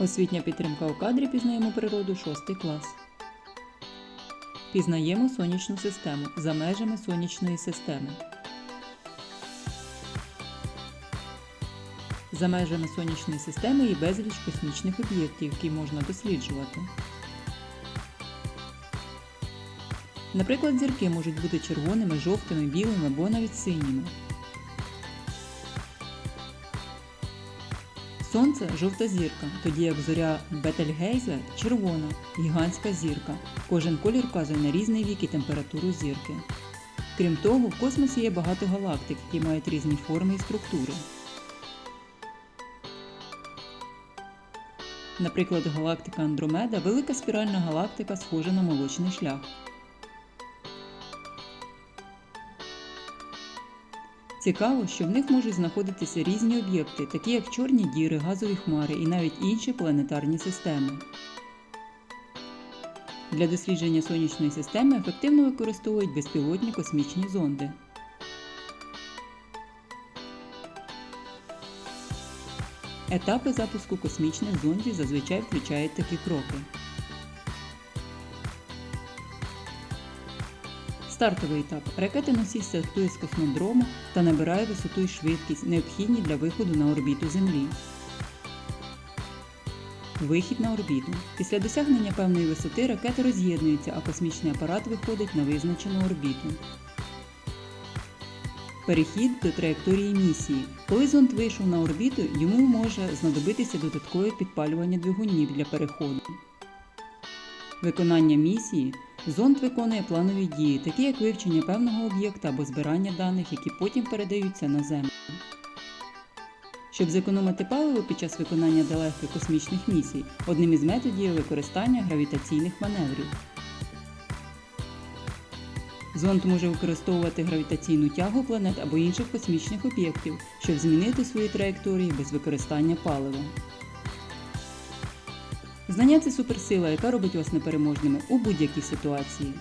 Освітня підтримка у кадрі пізнаємо природу 6 клас. Пізнаємо сонячну систему за межами сонячної системи. За межами сонячної системи є безліч космічних об'єктів, які можна досліджувати. Наприклад, зірки можуть бути червоними, жовтими, білими або навіть синіми. Сонце жовта зірка, тоді як зоря Бетельгейзе червона, гігантська зірка. Кожен колір вказує на різний вік і температуру зірки. Крім того, в космосі є багато галактик, які мають різні форми і структури. Наприклад, галактика Андромеда велика спіральна галактика, схожа на молочний шлях. Цікаво, що в них можуть знаходитися різні об'єкти, такі як чорні діри, газові хмари і навіть інші планетарні системи. Для дослідження сонячної системи ефективно використовують безпілотні космічні зонди. Етапи запуску космічних зондів зазвичай включають такі кроки. Стартовий етап. Ракета-носій стартує з космодрому та набирає висоту і швидкість, необхідні для виходу на орбіту Землі. Вихід на орбіту. Після досягнення певної висоти ракета роз'єднується, а космічний апарат виходить на визначену орбіту. Перехід до траєкторії місії. Коли зонд вийшов на орбіту, йому може знадобитися додаткове підпалювання двигунів для переходу. Виконання місії зонд виконує планові дії, такі як вивчення певного об'єкта або збирання даних, які потім передаються на Землю. Щоб зекономити паливо під час виконання далеких космічних місій, одним із методів є використання гравітаційних маневрів. Зонд може використовувати гравітаційну тягу планет або інших космічних об'єктів, щоб змінити свої траєкторії без використання палива. Знання це суперсила, яка робить вас непереможними у будь-якій ситуації.